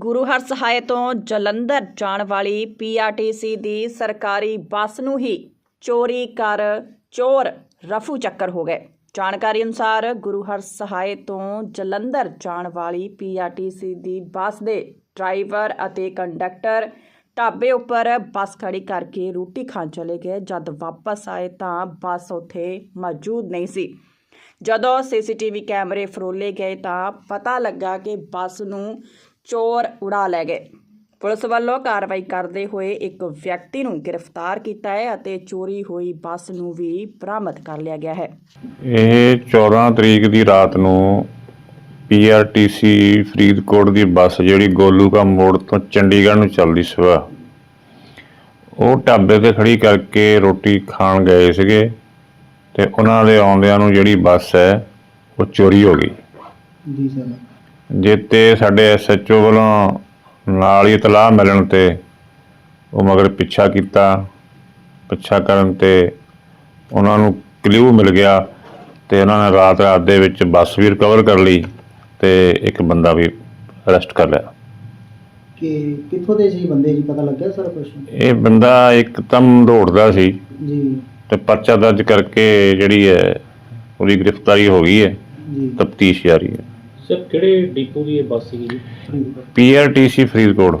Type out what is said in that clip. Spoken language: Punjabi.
ਗੁਰੂ ਹਰ ਹਰਸਹਾਏ ਤੋਂ ਜਲੰਧਰ ਜਾਣ ਵਾਲੀ ਪੀਆਰਟੀਸੀ ਦੀ ਸਰਕਾਰੀ ਬੱਸ ਨੂੰ ਹੀ ਚੋਰੀ ਕਰ ਚੋਰ ਰਫੂ ਚੱਕਰ ਹੋ ਗਏ। ਜਾਣਕਾਰੀ ਅਨੁਸਾਰ ਗੁਰੂ ਹਰ ਸਹਾਇ ਤੋਂ ਜਲੰਧਰ ਜਾਣ ਵਾਲੀ ਪੀਆਰਟੀਸੀ ਦੀ ਬੱਸ ਦੇ ਡਰਾਈਵਰ ਅਤੇ ਕੰਡਕਟਰ ਢਾਬੇ ਉੱਪਰ ਬੱਸ ਖੜੀ ਕਰਕੇ ਰੋਟੀ ਖਾਣ ਚਲੇ ਗਏ। ਜਦ ਵਾਪਸ ਆਏ ਤਾਂ ਬੱਸ ਉੱਥੇ ਮੌਜੂਦ ਨਹੀਂ ਸੀ। ਜਦੋਂ ਸੀਸੀਟੀਵੀ ਕੈਮਰੇ ਫਰੋਲੇ ਗਏ ਤਾਂ ਪਤਾ ਲੱਗਾ ਕਿ ਬੱਸ ਨੂੰ ਚੋਰ ਉਡਾ ਲੈ ਗਏ। ਪੁਲਿਸ ਵੱਲੋਂ ਕਾਰਵਾਈ ਕਰਦੇ ਹੋਏ ਇੱਕ ਵਿਅਕਤੀ ਨੂੰ ਗ੍ਰਿਫਤਾਰ ਕੀਤਾ ਹੈ ਅਤੇ ਚੋਰੀ ਹੋਈ ਬੱਸ ਨੂੰ ਵੀ ਬਰਾਮਦ ਕਰ ਲਿਆ ਗਿਆ ਹੈ। ਇਹ 14 ਤਰੀਕ ਦੀ ਰਾਤ ਨੂੰ ਪੀਆਰਟੀਸੀ ਫਰੀਦਕੋਟ ਦੀ ਬੱਸ ਜਿਹੜੀ ਗੋਲੂਕਾ ਮੋੜ ਤੋਂ ਚੰਡੀਗੜ੍ਹ ਨੂੰ ਚੱਲਦੀ ਸਵੇਰ ਉਹ ਢਾਬੇ ਤੇ ਖੜੀ ਕਰਕੇ ਰੋਟੀ ਖਾਣ ਗਏ ਸੀਗੇ ਤੇ ਉਹਨਾਂ ਦੇ ਆਉਂਦਿਆਂ ਨੂੰ ਜਿਹੜੀ ਬੱਸ ਹੈ ਉਹ ਚੋਰੀ ਹੋ ਗਈ। ਜੀ ਸਰ। ਜਿੱਤੇ ਸਾਡੇ ਐਸਐਚਓ ਵੱਲੋਂ ਨਾਲ ਹੀ ਇਤਲਾਹ ਮਿਲਣ ਤੇ ਉਹ ਮਗਰ ਪਿੱਛਾ ਕੀਤਾ ਪਿੱਛਾ ਕਰਨ ਤੇ ਉਹਨਾਂ ਨੂੰ ਕਲਿਊ ਮਿਲ ਗਿਆ ਤੇ ਉਹਨਾਂ ਨੇ ਰਾਤ ਰਾਤ ਦੇ ਵਿੱਚ ਬੱਸ ਵੀ ਰਿਕਵਰ ਕਰ ਲਈ ਤੇ ਇੱਕ ਬੰਦਾ ਵੀ ਅਰੈਸਟ ਕਰ ਲਿਆ। ਕਿ ਕਿੱਥੋਂ ਦੇ ਸੀ ਬੰਦੇ ਜੀ? ਪਤਾ ਲੱਗਿਆ ਸਰ ਕੁਛ? ਇਹ ਬੰਦਾ ਇੱਕਦਮ ਦੌੜਦਾ ਸੀ ਜੀ। ਤੇ ਪਰਚਾ ਦਰਜ ਕਰਕੇ ਜਿਹੜੀ ਹੈ ਉਹਦੀ ਗ੍ਰਿਫਤਾਰੀ ਹੋ ਗਈ ਹੈ ਜੀ। ਤਫਤੀਸ਼ ਜਾਰੀ ਹੈ। ਸਰ ਕਿਹੜੇ ਡਿਪੂ ਦੀ ਇਹ ਬੱਸ ਸੀਗੀ ਜੀ ਫਰੀਦਕੋਟ। ਪੀਆਰਟੀਸੀ ਫਰੀਦਕੋਟ